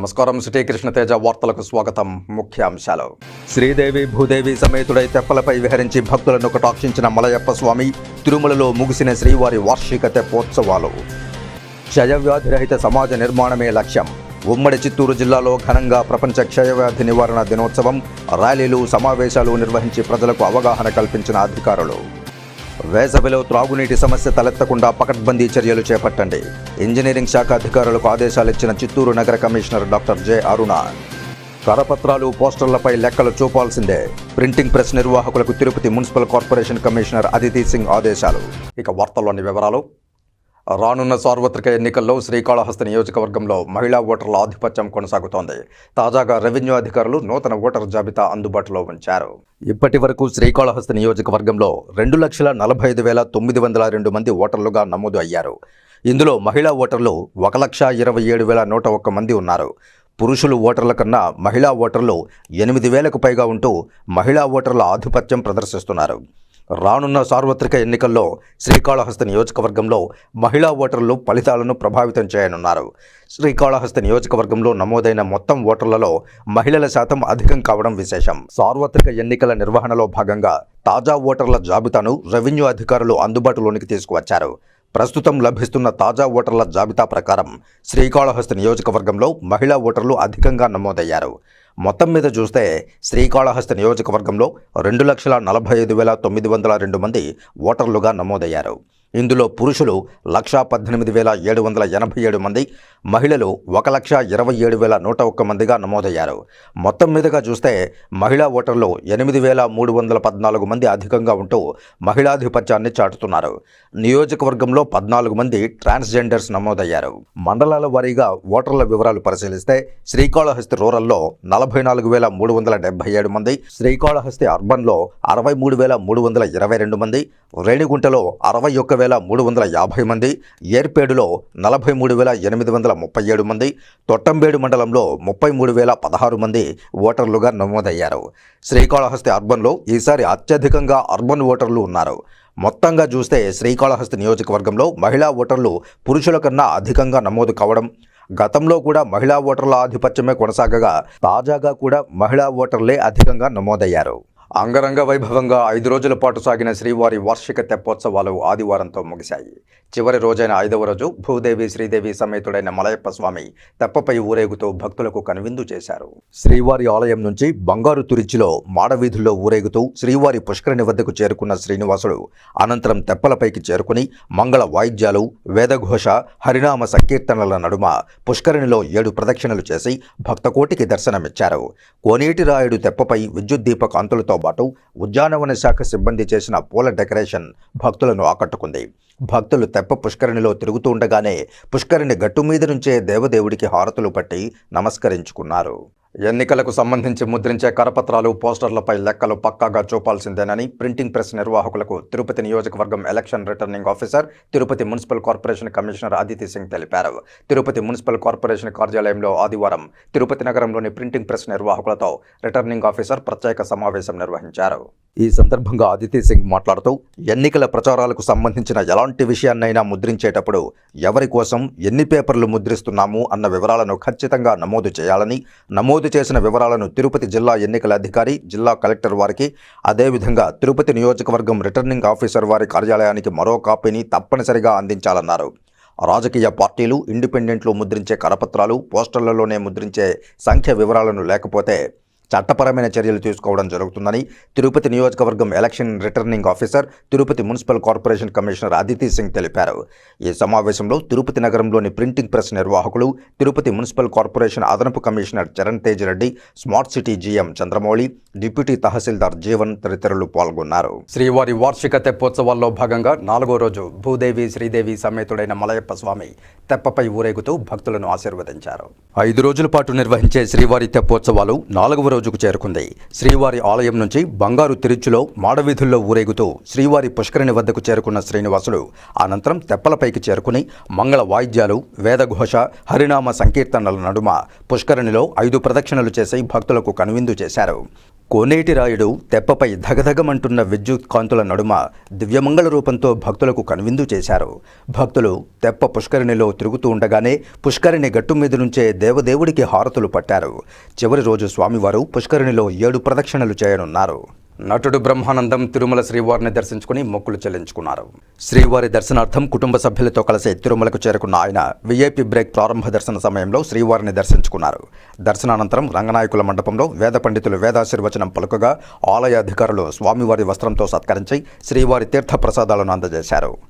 నమస్కారం. సిటీ కృష్ణతేజ వార్తలకు స్వాగతం. ముఖ్యాంశాలు శ్రీదేవి భూదేవి సమేతుడై తెప్పలపై విహరించి భక్తులను కటాక్షించిన మలయప్ప స్వామి తిరుమలలో ముగిసిన శ్రీవారి వార్షిక తెప్పోత్సవాలు. క్షయవ్యాధి రహిత సమాజ నిర్మాణమే లక్ష్యం. ఉమ్మడి చిత్తూరు జిల్లాలో ఘనంగా ప్రపంచ క్షయవ్యాధి నివారణ దినోత్సవం ర్యాలీలు సమావేశాలు నిర్వహించి ప్రజలకు అవగాహన కల్పించిన అధికారులు. వేసవిలో త్రాగునీటి సమస్య తలెత్తకుండా పకడ్బందీ చర్యలు చేపట్టండి. ఇంజనీరింగ్ శాఖ అధికారులకు ఆదేశాలిచ్చిన చిత్తూరు నగర కమిషనర్ డాక్టర్ జె అరుణ. కరపత్రాలు పోస్టర్లపై లెక్కలు చూపాల్సిందే. ప్రింటింగ్ ప్రెస్ నిర్వాహకులకు Tirupati municipal corporation commissioner Aditi Singh ఆదేశాలు. ఇక వార్తల్లోని వివరాలు రానున్న సార్వత్రిక ఎన్నికల్లో శ్రీకాళహస్తి నియోజకవర్గంలో మహిళా ఓటర్ల ఆధిపత్యం కొనసాగుతోంది. తాజాగా రెవెన్యూ అధికారులు నూతన ఓటర్ జాబితా అందుబాటులో ఉంచారు. ఇప్పటి వరకు శ్రీకాళహస్తి నియోజకవర్గంలో రెండు లక్షల నలభై ఐదు వేల తొమ్మిది వందల రెండు మంది ఓటర్లుగా నమోదు అయ్యారు. ఇందులో మహిళా ఓటర్లు ఒక లక్ష ఇరవై ఏడు వేల నూట ఒక్క మంది ఉన్నారు. పురుషులు ఓటర్ల కన్నా మహిళా ఓటర్లు ఎనిమిది వేలకు పైగా ఉంటూ మహిళా ఓటర్ల ఆధిపత్యం ప్రదర్శిస్తున్నారు. రానున్న సార్వత్రిక ఎన్నికల్లో శ్రీకాళహస్తి నియోజకవర్గంలో మహిళా ఓటర్లు ఫలితాలను ప్రభావితం చేయనున్నారు. శ్రీకాళహస్తి నియోజకవర్గంలో నమోదైన మొత్తం ఓటర్లలో మహిళల శాతం అధికం కావడం విశేషం. సార్వత్రిక ఎన్నికల నిర్వహణలో భాగంగా తాజా ఓటర్ల జాబితాను రెవెన్యూ అధికారులు అందుబాటులోనికి తీసుకువచ్చారు. ప్రస్తుతం లభిస్తున్న తాజా ఓటర్ల జాబితా ప్రకారం శ్రీకాళహస్తి నియోజకవర్గంలో మహిళా ఓటర్లు అధికంగా నమోదయ్యారు. మొత్తం మీద చూస్తే శ్రీకాళహస్తి నియోజకవర్గంలో రెండు లక్షల నలభై ఐదు వేల తొమ్మిది వందల రెండు మంది ఓటర్లుగా నమోదయ్యారు. ఇందులో పురుషులు లక్షా పద్దెనిమిది వేల ఏడు వందల ఎనభై ఏడు మంది మహిళలు ఒక లక్ష ఇరవై ఏడు వేల నూట ఒక్క మందిగా నమోదయ్యారు. మొత్తం మీదుగా చూస్తే మహిళా ఓటర్లు ఎనిమిది వేల మూడు వందల పద్నాలుగు మంది అధికంగా ఉంటూ మహిళాధిపత్యాన్ని చాటుతున్నారు. నియోజకవర్గంలో పద్నాలుగు మంది ట్రాన్స్జెండర్స్ నమోదయ్యారు. మండలాల వారీగా ఓటర్ల వివరాలు పరిశీలిస్తే శ్రీకాళహస్తి రూరల్లో నలభై నాలుగు వేల మూడు వందల డెబ్బై ఏడు మంది శ్రీకాళహస్తి అర్బన్లో అరవై మూడు వేల మూడు వందల ఇరవై రెండు మంది రేణిగుంటలో అరవై ఒక్క వేల మూడు వందల యాభై మంది ఏర్పేడులో నలభై మూడు వేల ఎనిమిది వందల ముప్పై ఏడు మంది తొట్టంబేడు మండలంలో ముప్పై మూడు వేల పదహారు మంది ఓటర్లుగా నమోదయ్యారు. శ్రీకాళహస్తి అర్బన్లో ఈసారి అత్యధికంగా అర్బన్ ఓటర్లు ఉన్నారు. మొత్తంగా చూస్తే శ్రీకాళహస్తి నియోజకవర్గంలో మహిళా ఓటర్లు పురుషుల కన్నా అధికంగా నమోదు కావడం గతంలో కూడా మహిళా ఓటర్ల ఆధిపత్యమే కొనసాగగా తాజాగా కూడా మహిళా ఓటర్లే అధికంగా నమోదయ్యారు. అంగరంగ వైభవంగా ఐదు రోజుల పాటు సాగిన శ్రీవారి వార్షిక తెప్పోత్సవాలు ఆదివారంతో ముగిశాయి. చివరి రోజైన ఐదవ రోజు భూదేవి శ్రీదేవి సమేతుడైన మలయప్ప స్వామి తెప్పపై ఊరేగుతూ భక్తులకు కనువిందు చేశారు. శ్రీవారి ఆలయం నుంచి బంగారు తురిచిలో మాడవీధుల్లో ఊరేగుతూ శ్రీవారి పుష్కరిణి వద్దకు చేరుకున్న శ్రీనివాసుడు అనంతరం తెప్పలపైకి చేరుకుని మంగళ వాయిద్యాలు వేదఘోష హరినామ సంకీర్తనల నడుమ పుష్కరిణిలో ఏడు ప్రదక్షిణలు చేసి భక్తకోటికి దర్శనమిచ్చారు. కోనేటి రాయుడు తెప్పపై విద్యుత్ దీప కాంతులతో పాటు ఉద్యానవన శాఖ సిబ్బంది చేసిన పూల డెకరేషన్ భక్తులను ఆకట్టుకుంది. భక్తులు తెప్ప పుష్కరిణిలో తిరుగుతూ ఉండగానే పుష్కరిణి గట్టు మీద నుంచే దేవదేవుడికి హారతులు పట్టి నమస్కరించుకున్నారు. ఎన్నికలకు సంబంధించి ముద్రించే కరపత్రాలు పోస్టర్లపై లెక్కలు పక్కాగా చూపాల్సిందేనని ప్రింటింగ్ ప్రెస్ నిర్వాహకులకు తిరుపతి నియోజకవర్గం election returning officer Tirupati municipal corporation commissioner Aditi Singh తెలిపారు. తిరుపతి మున్సిపల్ కార్పొరేషన్ కార్యాలయంలో ఆదివారం తిరుపతి నగరంలోని ప్రింటింగ్ ప్రెస్ నిర్వాహకులతో రిటర్నింగ్ ఆఫీసర్ ప్రత్యేక సమావేశం నిర్వహించారు. ఈ సందర్భంగా అదితి సింగ్ మాట్లాడుతూ ఎన్నికల ప్రచారాలకు సంబంధించిన ఎలాంటి విషయాన్నైనా ముద్రించేటప్పుడు ఎవరి కోసం ఎన్ని పేపర్లు ముద్రిస్తున్నాము అన్న వివరాలను ఖచ్చితంగా నమోదు చేయాలని నమోదు చేసిన వివరాలను తిరుపతి జిల్లా ఎన్నికల అధికారి జిల్లా కలెక్టర్ వారికి అదేవిధంగా తిరుపతి నియోజకవర్గం రిటర్నింగ్ ఆఫీసర్ వారి కార్యాలయానికి మరో కాపీని తప్పనిసరిగా అందించాలన్నారు. రాజకీయ పార్టీలు ఇండిపెండెంట్లు ముద్రించే కరపత్రాలు పోస్టర్లలోనే ముద్రించే సంఖ్య వివరాలను లేకపోతే చట్టపరమైన చర్యలు తీసుకోవడం జరుగుతుందని తిరుపతి నియోజకవర్గం election returning officer Tirupati municipal corporation commissioner Aditi Singh తెలిపారు. ఈ సమావేశంలో తిరుపతి నగరంలోని ప్రింటింగ్ ప్రెస్ నిర్వాహకులు తిరుపతి మున్సిపల్ కార్పొరేషన్ అదనపు commissioner Charan Tej Reddy smart city GM Chandramouli deputy తహసీల్దార్ జీవన్ తదితరులు పాల్గొన్నారు. శ్రీవారి వార్షిక తెప్పోత్సవాల్లో భాగంగా నాలుగో రోజు భూదేవి శ్రీదేవి సమేతుడైన మలయప్ప స్వామి తెప్పపై ఊరేగుతూ భక్తులను ఆశీర్వదించారు. ఐదు రోజుల పాటు నిర్వహించే శ్రీవారి తెప్పోత్సవాలు నాలుగవ రోజుకు చేరుకుంది. శ్రీవారి ఆలయం నుంచి బంగారు తిరుచులో మాడవీధుల్లో ఊరేగుతూ శ్రీవారి పుష్కరిణి వద్దకు చేరుకున్న శ్రీనివాసుడు అనంతరం తెప్పలపైకి చేరుకుని మంగళ వాయిద్యాలు వేదఘోష హరినామ సంకీర్తనల నడుమ పుష్కరిణిలో ఐదు ప్రదక్షిణలు చేసి భక్తులకు కనువిందు చేశారు. కోనేటి రాయుడు తెప్పపై ధగధగమంటున్న విద్యుత్ కాంతుల నడుమ దివ్యమంగళ రూపంతో భక్తులకు కనువిందు చేశారు. భక్తులు తెప్ప పుష్కరిణిలో తిరుగుతూ ఉండగానే పుష్కరిణి గట్టు మీద నుంచే దేవదేవుడికి హారతులు పట్టారు. చివరి రోజు స్వామివారు పుష్కరిణిలో ఏడు ప్రదక్షిణలు చేయనున్నారు. నటుడు బ్రహ్మానందం తిరుమల శ్రీవారిని దర్శించుకుని మొక్కులు చెల్లించుకున్నారు. శ్రీవారి దర్శనార్థం కుటుంబ సభ్యులతో కలిసి తిరుమలకు చేరుకున్న ఆయన విఐపి బ్రేక్ ప్రారంభ దర్శన సమయంలో శ్రీవారిని దర్శించుకున్నారు. దర్శనానంతరం రంగనాయకుల మండపంలో వేద పండితులు వేదాశీర్వచనం పలుకగా ఆలయ అధికారులు స్వామివారి వస్త్రంతో సత్కరించి శ్రీవారి తీర్థ ప్రసాదాలను అందజేశారు.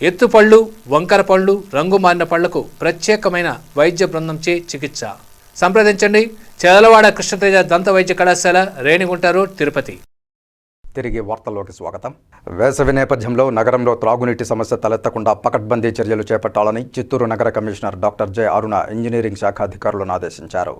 ఎత్తుపళ్ళు వంకర పళ్ళు రంగు మారిన పళ్ళకు ప్రత్యేకమైన వైద్య బృందంచే చికిత్స. సంప్రదించండి. చెదలవాడ కృష్ణతేజ దంత వైద్య కళాశాల రేణిగుంట రోడ్ తిరుపతి. తిరిగి వార్తల్లోకి స్వాగతం. వేసవి నేపథ్యంలో నగరంలో త్రాగునీటి సమస్య తలెత్తకుండా పకడ్బందీ చర్యలు చేపట్టాలని చిత్తూరు నగర commissioner doctor J Aruna engineering శాఖ అధికారులను ఆదేశించారు.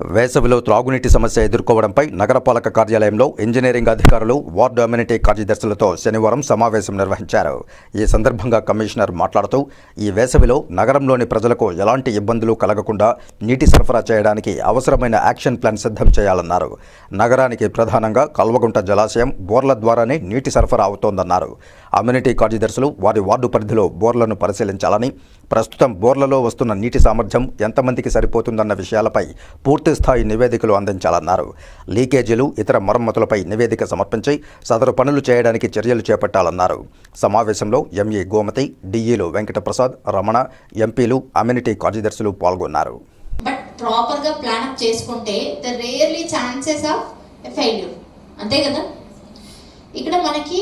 వేసవిలో త్రాగునీటి సమస్య ఎదుర్కోవడంపై నగరపాలక కార్యాలయంలో ఇంజనీరింగ్ అధికారులు వార్డు అమ్యూనిటీ కార్యదర్శులతో శనివారం సమావేశం నిర్వహించారు. ఈ సందర్భంగా కమిషనర్ మాట్లాడుతూ ఈ వేసవిలో నగరంలోని ప్రజలకు ఎలాంటి ఇబ్బందులు కలగకుండా నీటి సరఫరా చేయడానికి అవసరమైన యాక్షన్ ప్లాన్ సిద్ధం చేయాలన్నారు. నగరానికి ప్రధానంగా కల్వగుంట జలాశయం బోర్ల ద్వారానే నీటి సరఫరా అవుతోందన్నారు. అమ్యూనిటీ కార్యదర్శులు వారి వార్డు పరిధిలో బోర్లను పరిశీలించాలని ప్రస్తుతం బోర్లలో వస్తున్న నీటి సామర్థ్యం ఎంతమందికి సరిపోతుందన్న విషయాలపై పూర్తి స్థాయి నివేదికలు అందించాలన్నారు. లీకేజీలు ఇతర మరమ్మతులపై నివేదిక సమర్పించి సదరు పనులు చేయడానికి చర్యలు చేపట్టాలన్నారు. సమావేశంలో ఎంఈ గోమతి డిఈలు వెంకటప్రసాద్ రమణ ఎంపీలు అమ్యూనిటీ కార్యదర్శులు పాల్గొన్నారు. బట్ ప్రాపర్గా చేసుకుంటే the rarely chances of failure అంతే కదా? ఇక్కడ మనకి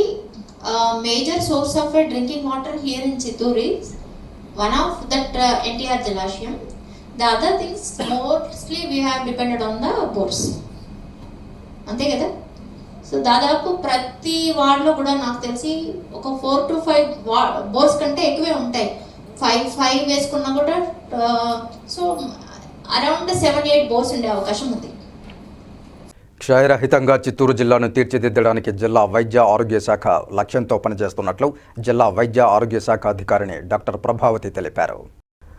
major source of drinking water here in Chittoor is one of that NTR జలాశయం the other things mostly we have depended on the bores అంతే కదా? సో దాదాపు ప్రతి వార్డులో కూడా నాకు తెలిసి ఒక ఫోర్ టు ఫైవ్ బోర్డ్స్ కంటే ఎక్కువే ఉంటాయి. ఫైవ్ ఫైవ్ వేసుకున్నా కూడా so around seven eight bores ఉండే అవకాశం ఉంది. క్షయరహితంగా చిత్తూరు జిల్లాను తీర్చిదిద్దడానికి జిల్లా వైద్య ఆరోగ్య శాఖ లక్ష్యంతో పనిచేస్తున్నట్లు జిల్లా వైద్య ఆరోగ్య శాఖ అధికారిని డాక్టర్ ప్రభావతి తెలిపారు.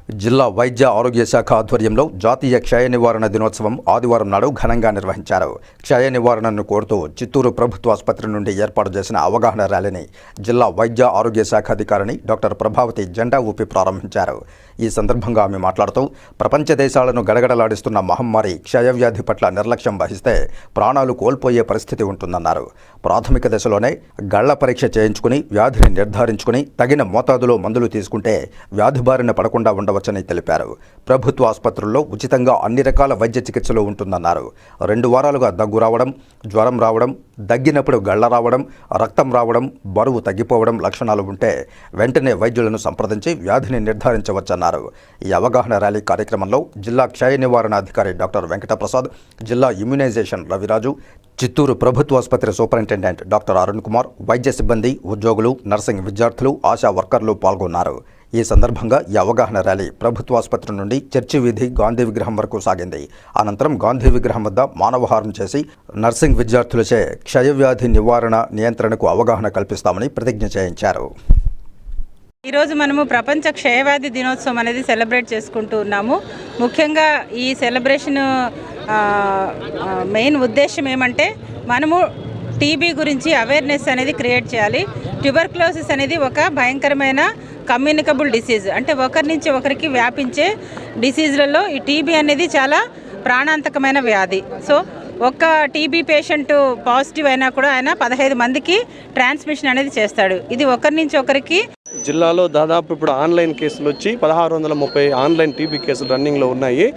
జిల్లా వైద్య ఆరోగ్య శాఖ ఆధ్వర్యంలో జాతీయ క్షయ నివారణ దినోత్సవం ఆదివారం నాడు ఘనంగా నిర్వహించారు. క్షయ నివారణను కోరుతూ చిత్తూరు ప్రభుత్వ ఆసుపత్రి నుండి ఏర్పాటు చేసిన అవగాహన ర్యాలీని జిల్లా వైద్య ఆరోగ్య శాఖ అధికారిని డాక్టర్ ప్రభావతి జెండా ఊపి ప్రారంభించారు. ఈ సందర్భంగా ఆమె మాట్లాడుతూ ప్రపంచ దేశాలను గడగడలాడిస్తున్న మహమ్మారి క్షయవ్యాధి పట్ల నిర్లక్ష్యం వహిస్తే ప్రాణాలు కోల్పోయే పరిస్థితి ఉంటుందన్నారు. ప్రాథమిక దశలోనే గళ్ళ పరీక్ష చేయించుకుని వ్యాధిని నిర్ధారించుకుని తగిన మోతాదులో మందులు తీసుకుంటే వ్యాధి బారిన పడకుండా ఉండవచ్చని తెలిపారు. ప్రభుత్వ ఆసుపత్రుల్లో ఉచితంగా అన్ని రకాల వైద్య చికిత్సలు ఉంటుందన్నారు. రెండు వారాలుగా దగ్గు రావడం జ్వరం రావడం దగ్గినప్పుడు గళ్ళ రావడం రక్తం రావడం బరువు తగ్గిపోవడం లక్షణాలు ఉంటే వెంటనే వైద్యులను సంప్రదించి వ్యాధిని నిర్ధారించవచ్చన్నారు. ఈ అవగాహన ర్యాలీ కార్యక్రమంలో జిల్లా క్షయ నివారణ అధికారి డాక్టర్ వెంకటప్రసాద్ జిల్లా ఇమ్యునైజేషన్ రవిరాజు చిత్తూరు ప్రభుత్వ ఆసుపత్రి సూపరింటెండెంట్ డాక్టర్ అరుణ్ కుమార్ వైద్య సిబ్బంది ఉద్యోగులు నర్సింగ్ విద్యార్థులు ఆశా వర్కర్లు పాల్గొన్నారు. ఈ సందర్భంగా ఈ అవగాహన ర్యాలీ ప్రభుత్వాసుపత్రి నుండి చర్చి వీధి గాంధీ విగ్రహం వరకు సాగింది. అనంతరం గాంధీ విగ్రహం వద్ద మానవహారం చేసి నర్సింగ్ విద్యార్థులచే క్షయవ్యాధి నివారణ నియంత్రణకు అవగాహన కల్పిస్తామని ప్రతిజ్ఞ చేయించారు. ఈరోజు మనము ప్రపంచ క్షయవ్యాధి దినోత్సవం అనేది సెలబ్రేట్ చేసుకుంటూ ఉన్నాము. ముఖ్యంగా ఈ సెలబ్రేషన్ మెయిన్ ఉద్దేశం ఏమంటే మనము టీబీ గురించి అవేర్నెస్ అనేది క్రియేట్ చేయాలి. ట్యూబర్క్లోసిస్ అనేది ఒక భయంకరమైన కమ్యూనికబుల్ డిసీజ్ అంటే ఒకరి నుంచి ఒకరికి వ్యాపించే డిసీజ్లలో ఈ టీబీ అనేది చాలా ప్రాణాంతకమైన వ్యాధి. సో ఒక్క టీబీ పేషెంట్ పాజిటివ్ అయినా కూడా ఆయన పదహైదు మందికి ట్రాన్స్మిషన్ అనేది చేస్తాడు. ఇది ఒకరి నుంచి ఒకరికి జిల్లాలో దాదాపు ఇప్పుడు ఆన్లైన్ కేసులు వచ్చి పదహారు వందల ముప్పై ఆన్లైన్ టీబీ కేసులు రన్నింగ్లో ఉన్నాయి.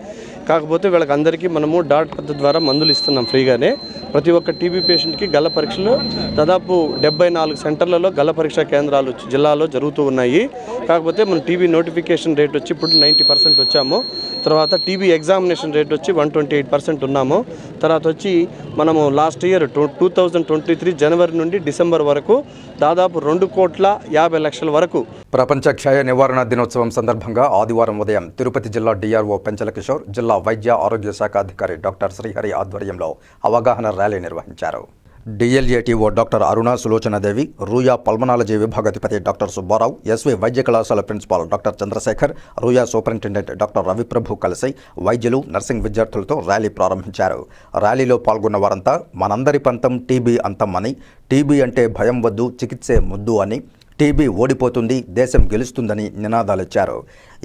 కాకపోతే వీళ్ళకి అందరికీ మనము డాట్ పద్ధతి ద్వారా మందులు ఇస్తున్నాం ఫ్రీగానే. ప్రతి ఒక్క టీబీ పేషెంట్కి గల్ల పరీక్షలు దాదాపు డెబ్బై నాలుగు సెంటర్లలో గల్ల పరీక్షా కేంద్రాలు జిల్లాలో జరుగుతూ ఉన్నాయి. కాకపోతే మన టీబీ నోటిఫికేషన్ రేట్ వచ్చి ఇప్పుడు నైంటీ పర్సెంట్ వచ్చాము. తర్వాత టీబీ ఎగ్జామినేషన్ రేట్ వచ్చి వన్ ట్వంటీ ఎయిట్ పర్సెంట్ ఉన్నాము. తర్వాత వచ్చి మనము last year two two thousand twenty three జనవరి నుండి డిసెంబర్ వరకు దాదాపు రెండు కోట్ల యాభై లక్షల వరకు ప్రపంచ క్షయ నివారణ దినోత్సవం సందర్భంగా ఆదివారం ఉదయం తిరుపతి జిల్లా డిఆర్ఓ పెంచల కిషోర్ జిల్లా వైద్య ఆరోగ్య శాఖ అధికారి డాక్టర్ శ్రీహరి ఆధ్వర్యంలో అవగాహన ర్యాలీ నిర్వహించారు. DLATO doctor Aruna Sulochanadevi Ruia pulmonology విభాగాధిపతి doctor Subbarao SV వైద్య కళాశాల principal doctor Chandrasekhar Ruia superintendent doctor Raviprabhu కలిసి వైద్యులు నర్సింగ్ విద్యార్థులతో ర్యాలీ ప్రారంభించారు. ర్యాలీలో పాల్గొన్న వారంతా మనందరి పంతం టీబీ అంతం అని టీబీ అంటే భయం వద్దు చికిత్సే ముద్దు అని టీబీ ఓడిపోతుంది దేశం గెలుస్తుందని నినాదాలిచ్చారు.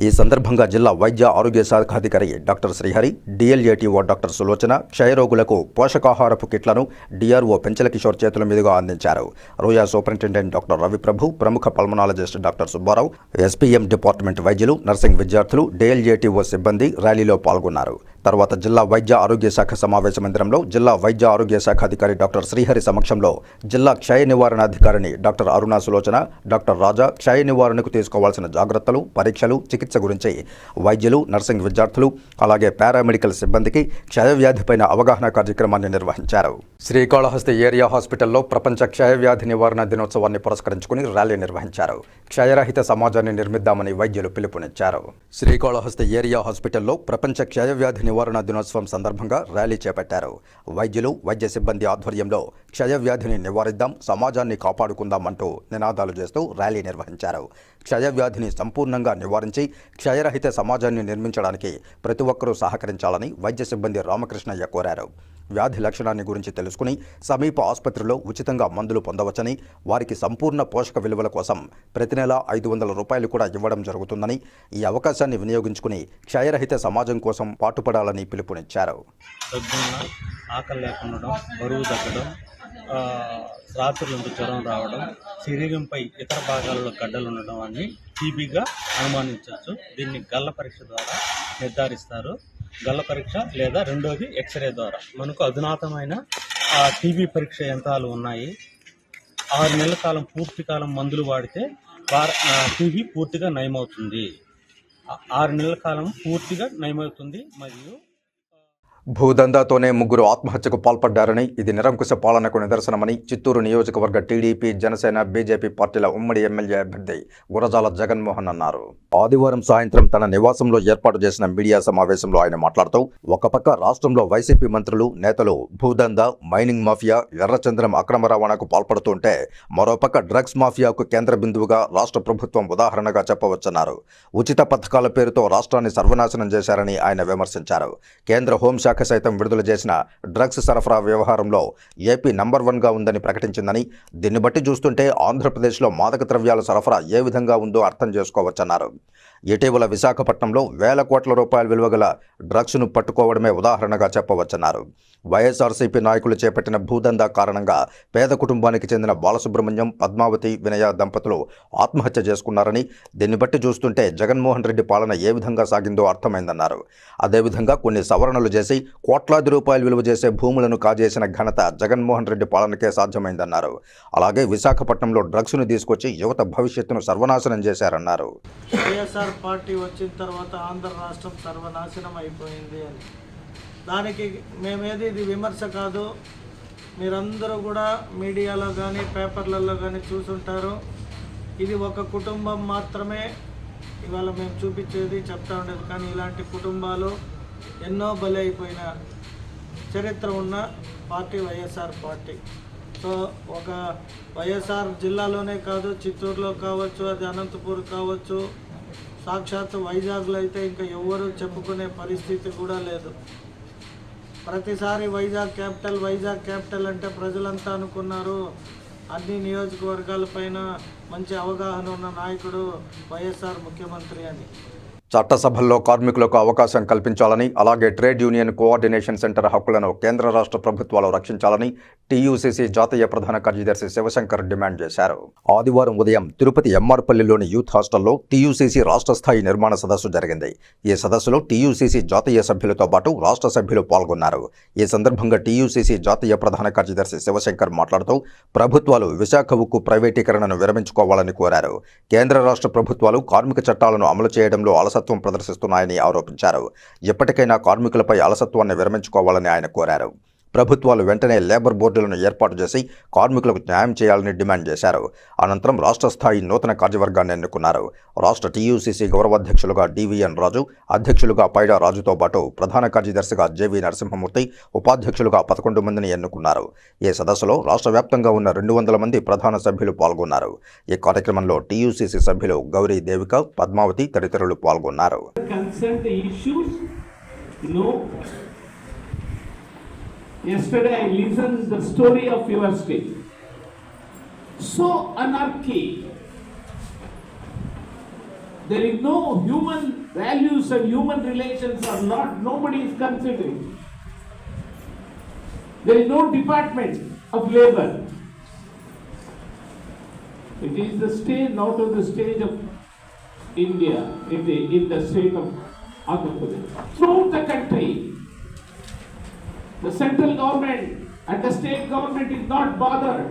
ఈ సందర్భంగా జిల్లా వైద్య ఆరోగ్య శాఖాధికారి doctor Srihari DLATO doctor Sulochana క్షయరోగులకు పోషకాహారపు కిట్లను డిఆర్ఓ పెంచల కిషోర్ చేతుల మీదుగా అందించారు. రోయా సూపరింటెండెంట్ డాక్టర్ రవిప్రభు ప్రముఖ pulmonologist doctor Subbarao SPM department వైద్యులు నర్సింగ్ విద్యార్థులు డిఎల్ఏటీఓ సిబ్బంది ర్యాలీలో పాల్గొన్నారు. తర్వాత జిల్లా వైద్య ఆరోగ్య శాఖ సమావేశ మందిరంలో జిల్లా వైద్య ఆరోగ్య శాఖ అధికారి డాక్టర్ శ్రీహరి సమక్షంలో జిల్లా క్షయ నివారణ అధికారిని డాక్టర్ అరుణ సులోచన డాక్టర్ రాజా క్షయ నివారణకు తీసుకోవాల్సిన జాగ్రత్తలు పరీక్షలు చికిత్స గురించి వైద్యులు నర్సింగ్ విద్యార్థులు అలాగే పారామెడికల్ సిబ్బందికి క్షయవ్యాధిపైన అవగాహన కార్యక్రమాన్ని నిర్వహించారు. శ్రీకాళహస్తి ఏరియా హాస్పిటల్లో ప్రపంచ క్షయవ్యాధి నివారణ దినోత్సవాన్ని పురస్కరించుకుని ర్యాలీ నిర్వహించారు. క్షయరహిత సమాజాన్ని నిర్మిద్దామని వైద్యులు పిలుపునిచ్చారు. శ్రీకాళహస్తి ఏరియా హాస్పిటల్లో ప్రపంచ క్షయవ్యాధి నివారణ దినోత్సవం సందర్భంగా ర్యాలీ చేపట్టారు. వైద్యులు వైద్య సిబ్బంది ఆధ్వర్యంలో క్షయవ్యాధిని నివారిద్దాం సమాజాన్ని కాపాడుకుందాం అంటూ నినాదాలు చేస్తారు చేస్తూ ర్యాలీ నిర్వహించారు. క్షయవ్యాధిని సంపూర్ణంగా నివారించి క్షయరహిత సమాజాన్ని నిర్మించడానికి ప్రతి ఒక్కరూ సహకరించాలని వైద్య సిబ్బంది రామకృష్ణయ్య కోరారు. వ్యాధి లక్షణాన్ని గురించి తెలుసుకుని సమీప ఆసుపత్రిలో ఉచితంగా మందులు పొందవచ్చని వారికి సంపూర్ణ పోషక విలువల కోసం ప్రతి నెల ఐదు వందల రూపాయలు కూడా ఇవ్వడం జరుగుతుందని ఈ అవకాశాన్ని వినియోగించుకుని క్షయరహిత సమాజం కోసం పాటుపడాలని పిలుపునిచ్చారు. ఆకలి బరువు తగ్గడం ఆ, రాత్రులంతా జ్వరం రావడం శరీరంపై ఇతర భాగాలలో గడ్డలు ఉండడం అని టీబీగా అనుమానించవచ్చు. దీన్ని గల్ల పరీక్ష ద్వారా నిర్ధారిస్తారు. గల్ల పరీక్ష లేదా రెండోది ఎక్స్రే ద్వారా. మనకు అధునాతమైన టీబీ పరీక్ష యంత్రాలు ఉన్నాయి. ఆరు నెలల కాలం పూర్తి కాలం మందులు వాడితే టీబీ పూర్తిగా నయమవుతుంది. ఆరు నెలల కాలం పూర్తిగా నయమవుతుంది మరియు భూదందాతోనే ముగ్గురు ఆత్మహత్యకు పాల్పడ్డారని ఇది నిరంకుశ పాలనకు నిదర్శనమని చిత్తూరు నియోజకవర్గ టీడీపీ జనసేన బీజేపీ పార్టీల ఉమ్మడి ఎమ్మెల్యే అభ్యర్థి గురజాల జగన్మోహన్ అన్నారు. ఆదివారం సాయంత్రం తన నివాసంలో ఏర్పాటు చేసిన మీడియా సమావేశంలో ఆయన మాట్లాడుతూ ఒకపక్క రాష్ట్రంలో వైసీపీ మంత్రులు నేతలు భూదందా మైనింగ్ మాఫియా ఎర్రచంద్రం అక్రమ రవాణాకు పాల్పడుతుంటే మరోపక్క డ్రగ్స్ మాఫియాకు కేంద్ర బిందువుగా రాష్ట్ర ప్రభుత్వం ఉదాహరణగా చెప్పవచ్చన్నారు. ఉచిత పథకాల పేరుతో రాష్ట్రాన్ని సర్వనాశనం చేశారని ఆయన విమర్శించారు. కేంద్ర హోంశాఖ సైతం విడుదల చేసిన డ్రగ్స్ సరఫరా వ్యవహారంలో ఏపీ నంబర్ వన్గా ఉందని ప్రకటించిందని దీన్ని బట్టి చూస్తుంటే ఆంధ్రప్రదేశ్లో మాదక ద్రవ్యాల సరఫరా ఏ విధంగా ఉందో అర్థం చేసుకోవచ్చన్నారు. ఇటీవల విశాఖపట్నంలో వేల కోట్ల రూపాయల విలువ గల డ్రగ్స్ను పట్టుకోవడమే ఉదాహరణగా చెప్పవచ్చన్నారు. వైఎస్ఆర్సీపీ నాయకులు చేపట్టిన భూదందా కారణంగా పేద కుటుంబానికి చెందిన బాలసుబ్రహ్మణ్యం పద్మావతి వినయ దంపతులు ఆత్మహత్య చేసుకున్నారని దీన్ని బట్టి చూస్తుంటే జగన్మోహన్ రెడ్డి పాలన ఏ విధంగా సాగిందో అర్థమైందన్నారు. అదేవిధంగా కొన్ని సవరణలు చేసి కోట్లాది రూపాయలు విలువ చేసే భూములను కాజేసిన ఘనత జగన్మోహన్ రెడ్డి పాలనకే సాధ్యమైందన్నారు. అలాగే విశాఖపట్నంలో డ్రగ్స్ను తీసుకొచ్చి యువత భవిష్యత్తును సర్వనాశనం చేశారన్నారు. వైఎస్ఆర్ పార్టీ వచ్చిన తర్వాత ఆంధ్ర రాష్ట్రం సర్వనాశనం అయిపోయింది అని. దానికి మేమేది ఇది విమర్శ కాదు. మీరందరూ కూడా మీడియాలో కానీ పేపర్లలో కానీ చూసుంటారు. ఇది ఒక కుటుంబం మాత్రమే ఇవాళ మేము చూపించేది చెప్తా ఉండేది. కానీ ఇలాంటి కుటుంబాలు ఎన్నో బలి అయిపోయిన చరిత్ర ఉన్న పార్టీ వైఎస్ఆర్ పార్టీ. సో ఒక వైఎస్ఆర్ జిల్లాలోనే కాదు చిత్తూరులో కావచ్చు అది అనంతపూర్ కావచ్చు సాక్షాత్ వైజాగ్లో అయితే ఇంకా ఎవ్వరూ చెప్పుకునే పరిస్థితి కూడా లేదు. ప్రతిసారి వైజాగ్ క్యాపిటల్ వైజాగ్ క్యాపిటల్ అంటే ప్రజలంతా అనుకున్నారు. అన్ని నియోజకవర్గాలపైన మంచి అవగాహన ఉన్న నాయకుడు వైఎస్ఆర్ ముఖ్యమంత్రి అని. చట్టసభల్లో కార్మికులకు అవకాశం కల్పించాలని అలాగే ట్రేడ్ యూనియన్ కోఆర్డినేషన్ సెంటర్ హక్కులను కేంద్ర రాష్ట్ర ప్రభుత్వాలు రక్షించాలని టీయూసీసీ జాతీయ ప్రధాన కార్యదర్శి శివశంకర్ డిమాండ్ చేశారు. ఆదివారం ఉదయం తిరుపతి ఎంఆర్పల్లిలోని యూత్ హాస్టల్లో టీయూసీసీ రాష్ట్ర స్థాయి నిర్మాణ సదస్సు జరిగింది. ఈ సదస్సులో టీయూసీసీ జాతీయ సభ్యులతో పాటు రాష్ట్ర సభ్యులు పాల్గొన్నారు. ఈ సందర్భంగా టీయూసీసీ జాతీయ ప్రధాన కార్యదర్శి శివశంకర్ మాట్లాడుతూ ప్రభుత్వాలు విశాఖ ఉక్కు ప్రైవేటీకరణను విరమించుకోవాలని కోరారు. కేంద్ర రాష్ట్ర ప్రభుత్వాలు కార్మిక చట్టాలను అమలు చేయడంలో అలసత్వం ప్రదర్శిస్తున్నాయని ఆరోపించారు. ఎప్పటికైనా కార్మికులపై అలసత్వాన్ని విరమించుకోవాలని ఆయన కోరారు. ప్రభుత్వాలు వెంటనే లేబర్ బోర్డులను ఏర్పాటు చేసి కార్మికులకు న్యాయం చేయాలని డిమాండ్ చేశారు. అనంతరం రాష్ట్ర స్థాయి నూతన కార్యవర్గాన్ని ఎన్నుకున్నారు. రాష్ట్ర టీయూసీసీ గౌరవాధ్యక్షులుగా డివిఎన్ రాజు అధ్యక్షులుగా పైడా రాజుతో పాటు ప్రధాన కార్యదర్శిగా జేవి నరసింహమూర్తి ఉపాధ్యక్షులుగా పదకొండు మందిని ఎన్నుకున్నారు. ఈ సదస్సులో రాష్ట్ర వ్యాప్తంగా ఉన్న రెండు వందల మంది ప్రధాన సభ్యులు పాల్గొన్నారు. ఈ కార్యక్రమంలో టీయూసీసీ సభ్యులు గౌరీ దేవిక పద్మావతి తదితరులు పాల్గొన్నారు. Yesterday I listened the story of your state. So anarchy. There is no human values and human relations are not, nobody is considering. There is no department of labor. It is the stage, not of the stage of India, in the, in the state of Andhra Pradesh. Throughout the country, the central government and the state government is not bothered.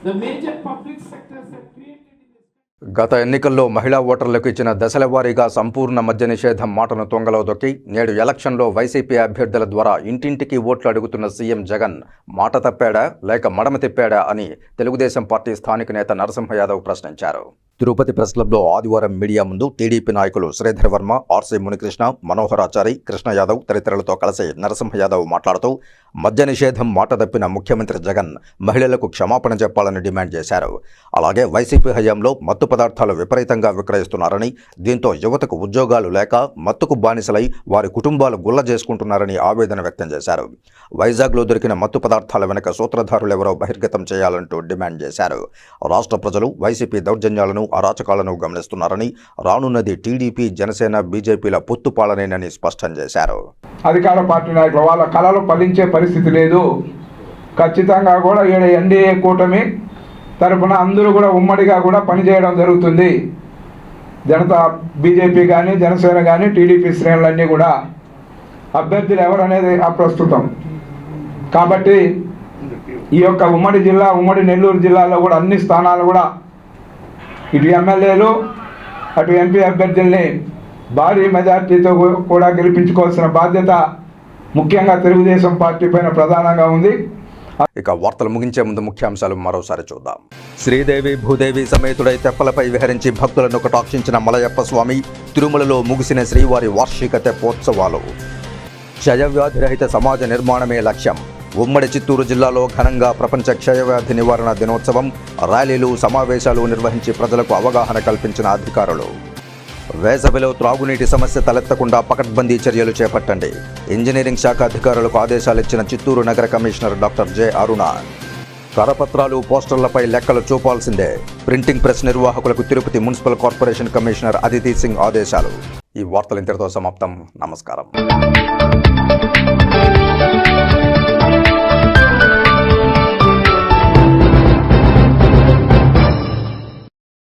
The major public sectors have created గత ఎన్నికల్లో మహిళా ఓటర్లకు ఇచ్చిన దశల వారీగా సంపూర్ణ మద్య నిషేధం మాటను తొంగలో దొక్కి నేడు ఎలక్షన్లో వైసీపీ అభ్యర్థుల ద్వారా ఇంటింటికి ఓట్లు అడుగుతున్న సీఎం జగన్ మాట తప్పాడా లేక మడమ తిప్పాడా అని తెలుగుదేశం పార్టీ స్థానిక నేత నరసింహ యాదవ్ ప్రశ్నించారు తిరుపతి ప్రెస్ క్లబ్లో ఆదివారం మీడియా ముందు టీడీపీ నాయకులు శ్రీధర్ వర్మ ఆర్సీ మునికృష్ణ మనోహరాచారి కృష్ణ యాదవ్ తదితరులతో కలిసి నరసింహ యాదవ్ మాట్లాడుతూ మద్య నిషేధం మాట తప్పిన ముఖ్యమంత్రి జగన్ మహిళలకు క్షమాపణ చెప్పాలని డిమాండ్ చేశారు. అలాగే వైసీపీ హయాంలో మత్తు పదార్థాలు విపరీతంగా విక్రయిస్తున్నారని దీంతో యువతకు ఉద్యోగాలు లేక మత్తుకు బానిసలై వారి కుటుంబాలు గుల్ల చేసుకుంటున్నారని ఆవేదన వ్యక్తం చేశారు. వైజాగ్లో దొరికిన మత్తు పదార్థాల వెనుక సూత్రధారులెవరో బహిర్గతం చేయాలంటూ డిమాండ్ చేశారు. రాష్ట్ర ప్రజలు వైసీపీ దౌర్జన్యాలను అరాచకాలను గమనిస్తున్నారని రానున్నది టీడీపీ జనసేన బీజేపీల పొత్తు పాలనేనని స్పష్టం చేశారు. అధికార పార్టీ నాయకులు వాళ్ళ కళలు ఫలించే పరిస్థితి లేదు. ఖచ్చితంగా కూడా ఈడ ఎన్డీఏ కూటమి తరపున అందరూ కూడా ఉమ్మడిగా కూడా పనిచేయడం జరుగుతుంది. జనతా బీజేపీ కానీ జనసేన కానీ టీడీపీ శ్రేణులన్నీ కూడా అభ్యర్థులు ఎవరనేది అప్రస్తుతం. కాబట్టి ఈ యొక్క ఉమ్మడి జిల్లా ఉమ్మడి నెల్లూరు జిల్లాలో కూడా అన్ని స్థానాలు కూడా ఇటు ఎమ్మెల్యేలు అటు ఎంపీ అభ్యర్థుల్ని భారీ మెజార్టీతో కూడా గెలిపించుకోవాల్సిన బాధ్యత ముఖ్యంగా తెలుగుదేశం పార్టీ పైన ప్రధానంగా ఉంది. ఇక వార్తలు ముగించే ముందు ముఖ్యాంశాలు మరోసారి చూద్దాం. శ్రీదేవి భూదేవి సమేతుడై తెప్పలపై విహరించి భక్తులను కటాక్షించిన మలయప్ప స్వామి తిరుమలలో ముగిసిన శ్రీవారి వార్షిక తెప్పోత్సవాలు. క్షయవ్యాధిరహిత సమాజ నిర్మాణమే లక్ష్యం. ఉమ్మడి చిత్తూరు జిల్లాలో ఘనంగా ప్రపంచ క్షయవ్యాధి నివారణ దినోత్సవం ర్యాలీలు సమావేశాలు నిర్వహించి ప్రజలకు అవగాహన కల్పించిన అధికారులు. వేసవిలో త్రాగునీటి సమస్య తలెత్తకుండా పకడ్బందీ చర్యలు చేపట్టండి. ఇంజనీరింగ్ శాఖ అధికారులకు ఆదేశాలు ఇచ్చిన చిత్తూరు నగర కమిషనర్ డాక్టర్ జె అరుణ కరపత్రాలు పోస్టర్లపై లెక్కలు చూపాల్సిందే. ప్రింటింగ్ ప్రెస్ నిర్వాహకులకు Tirupati municipal corporation commissioner Aditi Singh ఆదేశాలు. ఈ వార్తలు ఇంతటితో సమాప్తం. నమస్కారం.